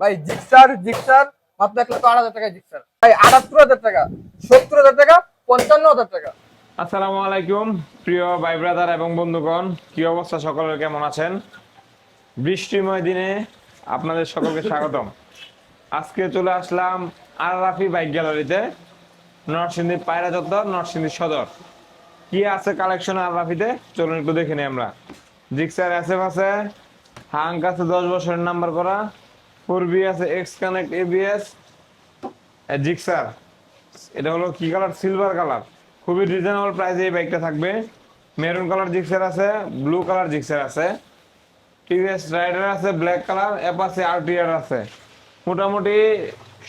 ভাই, Gixxer Gixxer আট হাজার টাকা জিক্সার। ভাই, আটাত্তর হাজার টাকা, সত্তর হাজার টাকা, পঞ্চান্ন হাজার টাকা। আসসালামু আলাইকুম, প্রিয় ভাই ব্রাদার এবং বন্ধুগণ, কি অবস্থা? সকলের কেমন আছেন? বৃষ্টিময় দিনে আপনাদের সকলকে স্বাগতম। আজকে চলে আসলাম আর রাফি বাইক গ্যালারিতে, নরসিংদী পায়রা চত্বর, নরসিংদী সদর। কি আছে কালেকশন আর রাফিতে চলুন একটু দেখে নিই আমরা। জিক্সার এসএফ আছে, হাঙ্ক আছে দশ বছরের নাম্বার করা ফোর বি আছে এক্স কানেক্ট এবিএস জিক্সার। এটা হলো কি কালার? Silver colour. খুবই রিজনেবল প্রাইসে এই বাইকটা থাকবে। মেরুন কালার জিক্সার আছে ব্লু কালার জিক্সার আছে। টিভিএস রাইডার আছে ব্ল্যাক কালার অ্যাপাসি আরটিআর আছে। মোটামুটি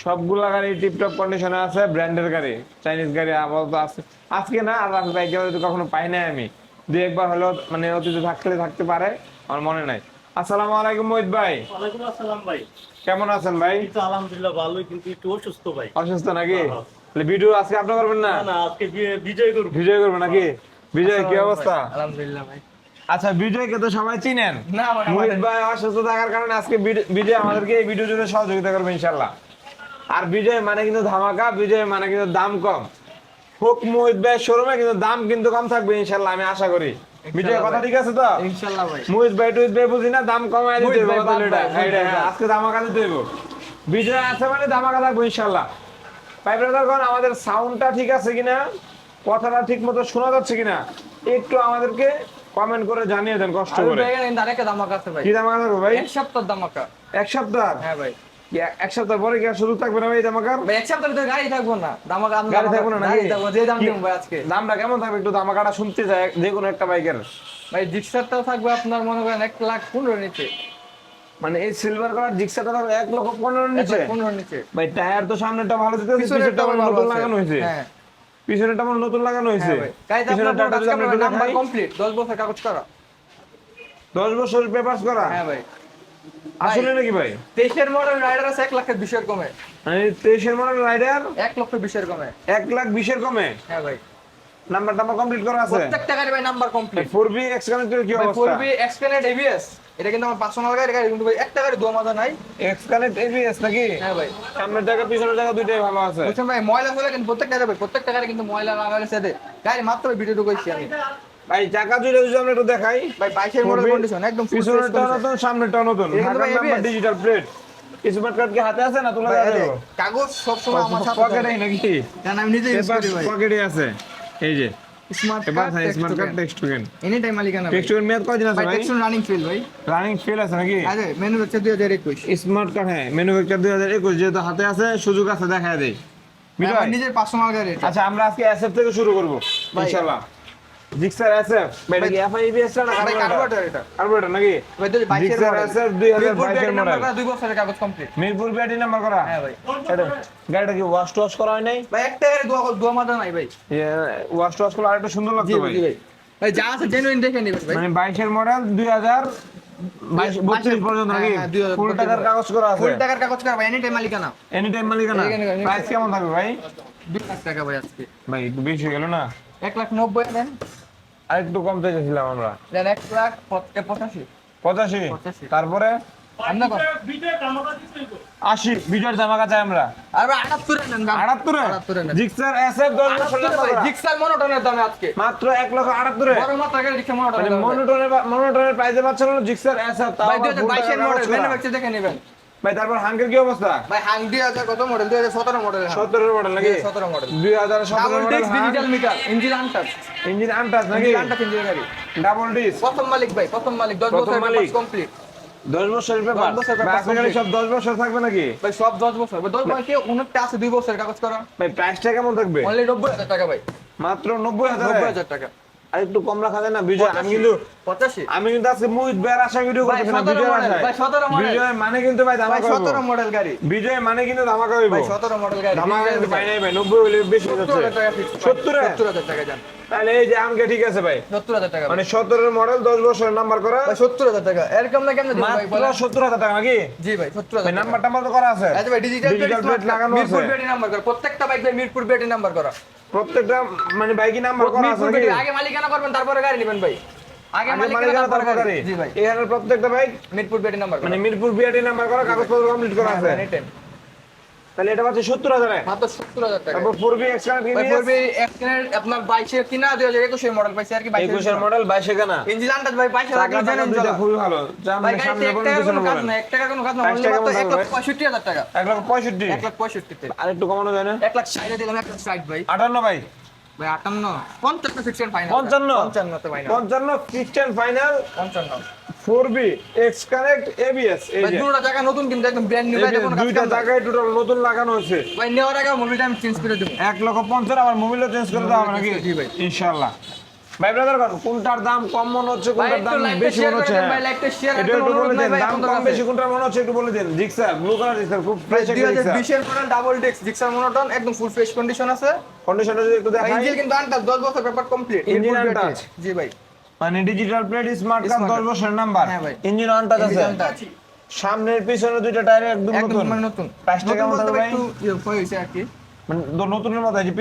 সবগুলা গাড়ি টিপটপ কন্ডিশনে আছে ব্র্যান্ডের গাড়ি চাইনিজ গাড়ি, আপাতত আছে। আজকে না, আর বাইকে কখনো পাই নাই আমি। দুই একবার হলেও মানে অতীতে থাকলে থাকতে পারে, আমার মনে নাই। আসসালামু আলাইকুম মোহিত ভাই। ওয়ালাইকুম আসসালাম ভাই। কেমন আছেন ভাই? তো আলহামদুলিল্লাহ ভালোই কিন্তু একটু অসুস্থ ভাই। অসুস্থ নাকি? হ্যাঁ। তাহলে ভিডিও আজকে আপনি করবেন না? না আজকে বিজয় করব। বিজয় করবেন নাকি? বিজয় কি অবস্থা? আলহামদুলিল্লাহ ভাই। আচ্ছা বিজয়কে তো সবাই চিনেন। না মোহিত ভাই অসুস্থ থাকার কারণে আজকে বিজয় আমাদেরকে এই ভিডিও জুড়ে সহযোগিতা করবে ইনশাল্লাহ আর বিজয় মানে কিন্তু ধামাকা বিজয় মানে কিন্তু দাম কম। হোক মোহিত ভাই শোরুমে কিন্তু দাম কিন্তু কম থাকবে ইনশাল্লাহ আমি আশা করি। কথা ঠিক আছে তো? ইনশাল্লাহ ভাই। মোহিত ভাই টুহিত ভাই দাম কমায় দিতে হবে। এটা। ভাই হ্যাঁ, বাদ। আজকে দিতে হবে বিজয় আছে মানে থাকবে ভাই ব্রাদারগণ আমাদের সাউন্ডটা ঠিক আছে কিনা? কথাটা ঠিক মতো শোনা যাচ্ছে কিনা? একটু আমাদেরকে কমেন্ট করে জানিয়ে দেন কষ্ট করে। আছে ভাই। কি থাকবে ভাই? এক সপ্তাহ ধামাকা। এক সপ্তাহ? হ্যাঁ ভাই। কি এক- সপ্তাহ পরে কি সুযোগ থাকবে না ভাই এই ধামাকার? এক সপ্তাহের ভিতরে গাড়ি থাকব না। ধামাকা গাড়ি থাকব না গাড়ি থাকব যে দাম দিব ভাই আজকে। দামটা কেমন থাকবে একটু ধামাকাটা শুনতে চাই যে কোনো একটা বাইকের। ভাই জিক্সারটাও থাকবে আপনার মনে করেন এক লাখ পনেরো নিচে। মানে এই সিলভার কালার জিক্সাটা থাকবে এক লক্ষ পনেরো নিচে? পনেরো নিচে। ভাই টায়ার তো সামনেটা ভালো দিতে পিছনেরটা ভালো নতুন লাগানো হয়েছে। হ্যাঁ। পিছনেরটা আমার নতুন লাগানো হয়েছে। হ্যাঁ নাম্বার কমপ্লিট 10 বছর কাগজ করা দশ বছরের পেপারস করা? হ্যাঁ ভাই। আসলে নাকি ভাই? তেইশের মডেল রাইডার আছে এক লাখের বিশের কমে। মানে তেইশের মডেল রাইডার? এক লক্ষ বিশের কমে। এক লাখ বিশের কমে? হ্যাঁ ভাই। নাম্বার কমপ্লিট করা আছে? প্রত্যেকটা গাড়ি ভাই number complete four B X কানেক্টের কি অবস্থা? এবিএস এটা কিন্তু আমার পার্সোনাল গাড়ি গাড়ি কিন্তু ভাই একটা গাড়ি দোয়া মাজা নাই। এক্স কানেক্ট এবিএস নাকি? হ্যাঁ ভাই। সামনের জায়গা পিছনের জায়গা দুইটাই ভালো আছে। বুঝছেন ভাই ময়লা হলে কিন্তু প্রত্যেকটা গাড়ি ভাই প্রত্যেকটা গাড়ি কিন্তু ময়লা লাগালে সেদে গাড়ি মাত্র ভিডিও ঢুকাইছি আমি। ভাই চাকা দুইটা যদি আমরা একটু দেখাই। ভাই বাইশের মডেল কন্ডিশন একদম পিছনেরটা। নতুন সামনেরটা নতুন। ডিজিটাল প্লেট স্মার্ট কার্ড কি হাতে আছে না তোলা যাবে এই যে, কাগজ আমার সাথে পকেটে নাকি? জান আমি নিজে ইউজ করি ভাই। পকেটে আছে। এই যে smart card smart card tax token any time মালিকানা ভাই। টেক্সট টোকেন মেয়াদ কয়দিন আছে ভাই রানিং ফিল ভাই। রানিং ফেল আছে নাকি? আরে হচ্ছে 2021 স্মার্ট কার্ড হ্যাঁ ম্যানুফ্যাকচার যেহেতু হাতে আছে সুযোগ আছে দেখা দেয় নিজের পার্সোনাল গাড়ি আচ্ছা আমরা আজকে এসএফ থেকে শুরু করব। ইনশাআল্লাহ। জিক্সার এসএফ এটা কি এফআইবিএস না কার্বোরেটর এটা। কার্বোরেটর নাকি? ভাই দুই বাইশের জিক্সার মডেল এসএফ 2022 এর মডেল দুই বছরের কাগজ কমপ্লিট মিরপুর বিআরটি নাম্বার করা? হ্যাঁ ভাই। গাড়িটা কি ওয়াশ টওয়াশ করা হয় নাই? ভাই একটা গাড়ি দোয়া দোয়া মাজা নাই ভাই। ওয়াশ টওয়াশ করলে আরেকটু সুন্দর লাগতো ভাই। ভাই। যা আছে জেনুইন দেখে নিবেন ভাই। মানে বাইশের মডেল দুই হাজার বাইশ বত্রিশ পর্যন্ত নাকি? হ্যাঁ, হ্যাঁ, 2032 ফুল টাকার কাগজ করা আছে। ফুল টাকার কাগজ করা ভাই এনি টাইম মালিকানা। এনি টাইম মালিকানা। প্রাইস কেমন থাকবে ভাই? দুই লাখ টাকা ভাই আজকে। ভাই একটু বেশি হয়ে গেল না? এক লাখ নব্বই দেন। আর একটু কম চাইছিলাম আমরা। দেন এক লাখ পঁচাশি। পঁচাশি। তারপরে। আশি। বিজয়ের জামা কাছে আমরা। আটাত্তরে জিক্সার। জিক্সার মনোটনের দামে আজকে। মাত্র এক লক্ষ আটাত্তরে। মনোটনের মানে। মনোটনের পাচ্ছেন না জিক্সার বাইশের মডেল। ম্যানুফ্যাকচার দেখে নেবেন। ভাই তারপর হাঙ্কের কি অবস্থা? ভাই হাং দুই হাজার কত মডেল দুই হাজার সতেরো মডেল সতেরোর মডেল নাকি? সতেরো মডেল দুই হাজার সতেরো model digital meter engine untouch engine untouch নাকি? আনটাচ ইঞ্জিন গাড়ি ডাবল ডিস প্রথম মালিক ভাই প্রথম মালিক দশ বছর মালিক। কমপ্লিট দশ বছরের পেপার দশ। সব দশ বছর থাকবে নাকি? ভাই সব দশ বছর। দশ বছর কি অনেকটা আছে দুই বছরের কাগজ করা ভাই প্রাইসটা কেমন থাকবে? অনলি নব্বই হাজার টাকা ভাই। মাত্র নব্বই হাজার। নব্বই হাজার টাকা। আর একটু কম রাখা যায় না? বিজয় আমি কিন্তু আমি কিন্তু আজকে মোহিত ভাইয়ের আশা ভিডিও ভাই, করতেছি না 17 ভাই, 17। বিজয় মানে কিন্তু ভাই ভাই ধামাকা হইব। সতেরো মডেল গাড়ি। বিজয় মানে কিন্তু ধামাকা হইব। ভাই সতেরো মডেল গাড়ি। ধামাকা কিন্তু পাই নাই ভাই হইলে বেশি হয়ে যাচ্ছে। টাকা তাহলে এই যে আমাকে ঠিক আছে ভাই। সত্তর হাজার টাকা। মানে মডেল দশ বছরের নাম্বার করা। ভাই সত্তর হাজার টাকা। এরকম না কেমন দিবেন ভাই টাকা নাকি? জি ভাই সত্তর ভাই হাজার নাম্বার টাকা। টাম্বার তো করা আছে। আচ্ছা ভাই ডিজিটাল প্লেট লাগানো মিরপুর আছে নাম্বার করা। প্রত্যেকটা বাইক ভাই মিরপুর বিআরটি নাম্বার করা। প্রত্যেকটা মানে বাইকি নাম্বার করা আছে মিরপুর আগে মালিকানা করবেন তারপরে গাড়ি নেবেন ভাই। আগে আগে মালিকানা তারপরে তারপর গাড়ি। গাড়ি জি ভাই। এখানে প্রত্যেকটা বাইক মিরপুর বেটি নাম্বার মানে মিরপুর বিআরটি নাম্বার করা কাগজপত্র কমপ্লিট করা আছে। তাহলে এটা পাচ্ছে সত্তর হাজারে। মাত্র সত্তর হাজার টাকা। তারপর ফোর বি এক্সট্রা ভাই পড়বে আপনার বাইশের কিনা দুই হাজার একুশের মডেল পাইছে আর কি একুশের মডেল বাইশে কেনা। ইঞ্জিন আন্দাজ ভাই বাইশ টাকা দুইটা খুবই ভালো। মানে কাজ না এক টাকা কোনো কাজ না কেমন এক লাখ পঁয়ষট্টি হাজার টাকা। এক লক্ষ পঁয়ষট্টি। এক লাখ পঁয়ষট্টিতে আর একটু কমানো যায় না? এক লাখ ষাটে দিলাম এক লাখ ষাট ভাই। আটান্ন ভাই। ভাই আটান্ন। পঞ্চান্ন ফিক্সড ফাইনাল পঞ্চান্ন? পঞ্চান্নতে ফাইনাল পঞ্চান্ন ফিক্সড ফাইনাল পঞ্চান্ন। Four B X connect ABS এই যে। দুটো টাকা নতুন কিন্তু একদম ব্র্যান্ড নিউ কোনো জায়গায় টোটাল নতুন লাগানো হয়েছে। ভাই নেওয়ার আগে মুভিটা আমি চেঞ্জ করে দেবো। এক লক্ষ পঞ্চাশ আবার মোবিলও চেঞ্জ করে দেওয়া হবে নাকি? জি ভাই। ভাই কোনটার দাম কম মনে হচ্ছে কোনটার দাম বেশি মনে হচ্ছে? ভাই লাইকটা শেয়ার এটা একটু বলে দেন দাম কম বেশি কোনটা মনে হচ্ছে একটু বলে দেন। জিক্সার ব্লু কালার জিক্সার খুব ফ্রেশ বিশের মডেল ডাবল ডেক্স জিক্সার মনোটন একদম ফুল ফ্রেশ কন্ডিশন আছে। কন্ডিশনটা যদি একটু দেখাই। ইঞ্জিন কিন্তু আনটাচ 10 বছর পেপার কমপ্লিট Engine untouched? জি ভাই। মানে ডিজিটাল প্লেট স্মার্ট কার্ড 10 বছরের নাম্বার। ইঞ্জিন অনটাচ আছে। সামনের পিছনে দুইটা টায়ার একদম একদম নতুন। মানে নতুন। প্রাইসটা কেমন থাকবে ভাই? একটু ইয়ে হয়েছে আর কি। মানে নতুনের মতো আছে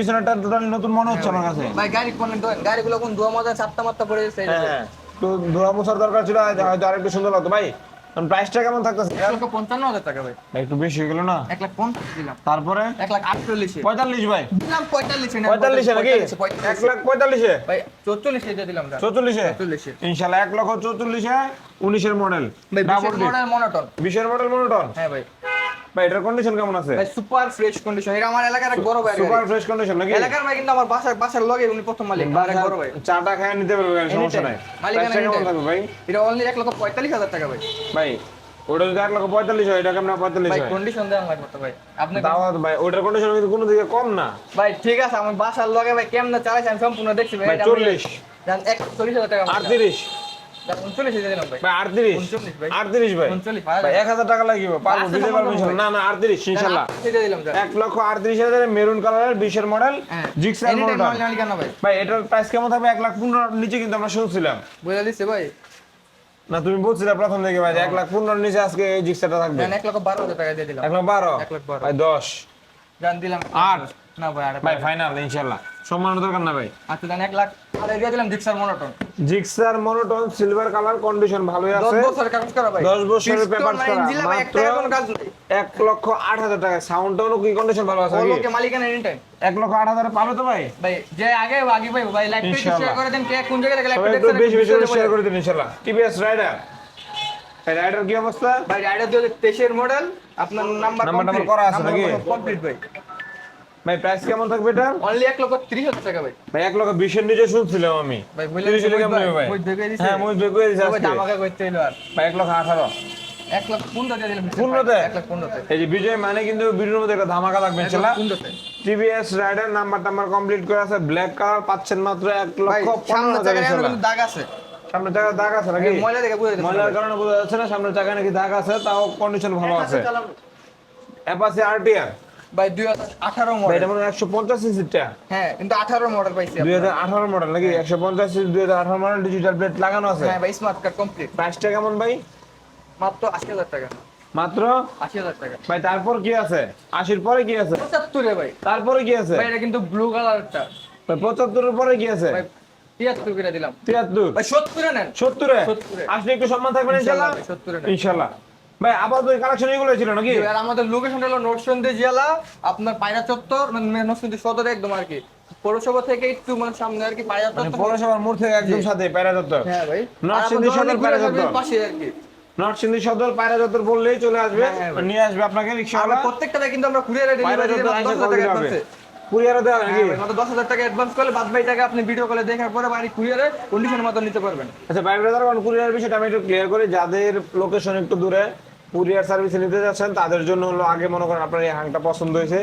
টোটালি নতুন মনে হচ্ছে আমার কাছে। ভাই গাড়ি কোন গাড়িগুলো কোন ধোয়া মজা পড়ে গেছে হ্যাঁ তো ধোয়া মোছার দরকার ছিল হয়তো আরেকটু সুন্দর লাগতো। ভাই প্রাইসটা কেমন থাকতেছে? এক লক্ষ পঞ্চান্ন হাজার টাকা ভাই। একটু বেশি হয়ে গেল না? এক লাখ পঞ্চাশ দিলাম। তারপরে? এক লাখ আটচল্লিশে। পঁয়তাল্লিশ ভাই। দিলাম পঁয়তাল্লিশে পঁয়তাল্লিশে নাকি এক লাখ পঁয়তাল্লিশে ভাই চৌচল্লিশে দিয়ে দিলাম চৌচল্লিশে চৌচল্লিশে ইনশাল্লাহ এক লক্ষ চৌচল্লিশে উনিশের মডেল মডেল মনোটন বিশের মডেল মনোটন হ্যাঁ ভাই। ভাই এটার কন্ডিশন কেমন আছে? ভাই সুপার ফ্রেশ কন্ডিশন এটা আমার এলাকার এক বড় ভাই সুপার ফ্রেশ কন্ডিশন নাকি? এলাকার ভাই কিন্তু আমার বাসার বাসার লগে উনি প্রথম মালিক এক বড় ভাই। চাটা খায় নিতে পারবে সমস্যা নাই. মালিকানা কেমন থাকবে ভাই? এটা অনলি এক লক্ষ পঁয়তাল্লিশ হাজার টাকা ভাই। ভাই ওটা যদি এক লক্ষ পঁয়তাল্লিশ হয় এটা কেমন পঁয়তাল্লিশ ভাই হয়। কন্ডিশন দেওয়া লাগবে তো ভাই। আপনি দাওয়াত ভাই ওটার কন্ডিশন কিন্তু কোনো দিকে কম না। ভাই ঠিক আছে আমার বাসার লগে ভাই কেমনে চালাইছি আমি সম্পূর্ণ দেখছি ভাই। আমি- চল্লিশ। এক চল্লিশ হাজার টাকা আটত্রিশ। মেরুন কালারের বিশের মডেল ভাই? এটার প্রাইস কেমন থাকবে? এক লাখ পনেরো নিচে কিন্তু আমরা শুনছিলাম দিচ্ছে ভাই। না তুমি বলছিলে প্রথম থেকে ভাই এক লাখ পনেরো নিচে আজকে এই জিক্সারটা থাকবে। এক লক্ষ বারো হাজার টাকা দিয়ে দিলাম। এক লাখ বারো? এক লাখ বারো। ভাই দশ। জান দিলাম। আট। না ভাই আট ভাই ফাইনাল ইনশাল্লাহ সম্মানের দরকার না ভাই। আচ্ছা জান এক লাখ আর দিয়ে দিলাম Gixxer monotone Gixxer monotone silver colour condition ভালোই দশ আছে। বছর কাগজ করা ভাই। দশ বছরের Piston করা, engine ভাই এক মাত্র- টাকা কোনো কাজ নেই। এক লক্ষ আট হাজার টাকা। সাউন্ডটাও কি কন্ডিশন ভালো আছে ওকে মালিকানা এনি টাইম এক লক্ষ আট হাজারে পাবে তো ভাই? ভাই যে আগে আগে ভাই ভাই লাইক শেয়ার করে দেন কে কোন জায়গায় লাইক সবাই পেজ একটু বেশি বেশি শেয়ার করে দিন ইনশাল্লাহ টিভিএস রাইডার রাইডার কি অবস্থা? ভাই রাইডার 2023 এর মডেল আপনার নাম্বার নাম্বার করা আছে নাকি? কমপ্লিট ভাই। ভাই প্রাইস কেমন থাকবে এটা? অনলি 1 লক্ষ 30 হাজার টাকা ভাই। ভাই এক লক্ষ বিশের নিচে শুনছিলাম আমি। ভাই বলে কেমন ভাই। মই দেখে দিছি। হ্যাঁ মই বেগুয়ে দিছি আজকে। ধামাকা করতে এলো আর। ভাই এক লক্ষ আঠারো। 1 লক্ষ 15 দিয়ে দিলাম। পনেরোতে? 1 লক্ষ 15 তে এই যে বিজয় মানে কিন্তু ভিডিওর মধ্যে একটা ধামাকা লাগবে ইনশাল্লাহ। 15 তে টিভিএস রাইডার নাম্বার টাম্বার কমপ্লিট করে আছে। ব্ল্যাক কালার পাচ্ছেন মাত্র এক লক্ষ পনেরো সামনে হাজার দাগ আছে। সামনে জায়গা দাগ আছে নাকি? ময়লা দেখে বুঝে ময়লার কারণে বোঝা যাচ্ছে না সামনের জায়গায় নাকি দাগ আছে তাও কন্ডিশন ভালো আছে। অ্যাপাসি আরটিআর ভাই 2018 ভাই মডেল এটা মানে একশো পঞ্চাশ সিসিটা হ্যাঁ কিন্তু 18 মডেল পাইছি দুই হাজার আঠারো মডেল নাকি? একশো পঞ্চাশ সিসি দুই হাজার আঠারো মডেল ডিজিটাল প্লেট লাগানো আছে? হ্যাঁ ভাই স্মার্ট কার্ড কমপ্লিট প্রাইসটা কেমন ভাই? মাত্র 80000 টাকা। মাত্র? 80000 টাকা। ভাই তারপর কি আছে? আশির পরে কি আছে? 75 এ ভাই। তারপরে কি আছে? ভাই এটা কিন্তু ব্লু কালারটা ভাই পঁচাত্তরের পরে কি আছে? ভাই 73 করে দিলাম। তিয়াত্তর? ভাই 70 এ নেন। সত্তরে? সত্তরে। আসলে একটু সম্মান থাকবে না ইনশাল্লাহ? ভাই, 70 এ নেন। ইনশাল্লাহ। ভাই আবার তো কালেকশন এগুলো ছিল নাকি? আর আমাদের লোকেশন হলো নরসিংদী জেলা আপনার পায়রা চত্বর মানে নরসিংদী সদরে একদম আর কি। পৌরসভা থেকে একটু মানে সামনে আর কি পায়রা মানে চত্বর। পৌরসভার মোড় থেকে একদম সাথে পায়রা চত্বর। হ্যাঁ ভাই। নরসিংদী সদর পায়রা চত্বর। পাশে আর কি। নরসিংদী সদর পায়রা চত্বর বললেই চলে আসবে। হ্যাঁ, হ্যাঁ। নিয়ে আসবে আপনাকে আমরা রিক্সাওয়ালা প্রত্যেকটা কিন্তু আমরা কুরিয়ারে পায়রা ডেলিভারি চত্বর আইসা দিই কল 10000 টাকা দিতে হবে। অ্যাডভান্সে কুরিয়ারে দেওয়া নাকি? মাত্র 10000 টাকা অ্যাডভান্স করলে বাদ বাকি টাকা আপনি ভিডিও কলে দেখার পরে বাড়ি কুরিয়ারে কন্ডিশন মতো নিতে পারবেন। আচ্ছা ভাই ব্রাদার কোন কুরিয়ার বিষয়টা আমি একটু ক্লিয়ার করি। যাদের লোকেশন একটু দূরে কুরিয়ার সার্ভিস নিতে যাচ্ছেন তাদের জন্য হলো আগে মনে করেন আপনার এই হাংটা পছন্দ হয়েছে।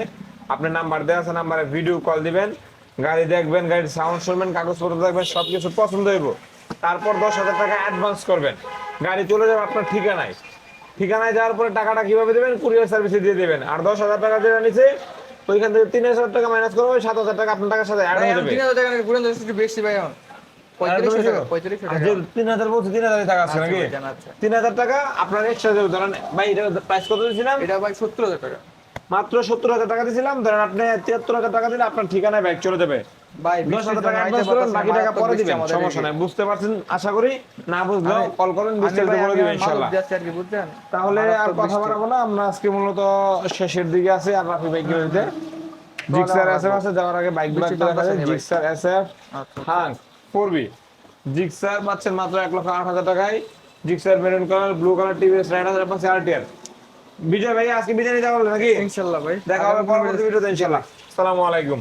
আপনি নাম্বার দেওয়া আছে নাম্বারে ভিডিও কল দিবেন গাড়ি দেখবেন গাড়ির সাউন্ড শুনবেন কাগজপত্র দেখবেন সব কিছু পছন্দ হইব। তারপর দশ হাজার টাকা অ্যাডভান্স করবেন। গাড়ি চলে যাবে আপনার ঠিকানায়। ঠিকানায় যাওয়ার পরে টাকাটা কীভাবে দেবেন? কুরিয়ার সার্ভিসে দিয়ে দেবেন। আর দশ হাজার টাকা যেটা নিচে ওইখান থেকে তিন হাজার টাকা মাইনাস করবে সাত হাজার টাকা আপনার টাকার সাথে অ্যাড হয়ে যাবে। 3000 টাকা নাকি পুরো একটু বেশি ভাই এখন। তিন হাজার বলছে তিন হাজারই টাকা আছে নাকি? ভাই, জানা আছে। তিন হাজার টাকা আপনার এক্সট্রা ধরেন ভাই এটা প্রাইস কত দিয়েছিলাম? এটা ভাই 70000 টাকা। মাত্র সত্তর হাজার টাকা দিয়েছিলাম। ধরেন আপনি তিয়াত্তর হাজার টাকা দিলে আপনার ঠিকানায় বাইক চলে যাবে। ভাই দশ হাজার টাকা অ্যাডভান্স আইতে বাকি টাকা পরে দিবেন সমস্যা নাই বুঝতে পারছেন? আশা করি না বুঝলেও কল করেন বিস্তারিত বলে দিবেন? তাহলে আর কথা। বাড়াবো না আমরা আজকে মূলত শেষের দিকে আছি আর রাফি বাইক কিনতে জিক্সার এসএফ আছে যাওয়ার আগে বাইকগুলো জিক্সার এসএফ আচ্ছা। ফোরবি জিক্সার পাচ্ছেন মাত্র এক লক্ষ আট হাজার টাকায়। Gixxer maroon colour blue colour TVS ride হাজার পাচ্ছে আরটিআর বিজয় ভাই আজকে বিজয় নিতে পারলেন নাকি? ইনশাল্লাহ ভাই। দেখা হবে পরবর্তী ভিডিওতে ইনশাল্লাহ। আসসালামু আলাইকুম।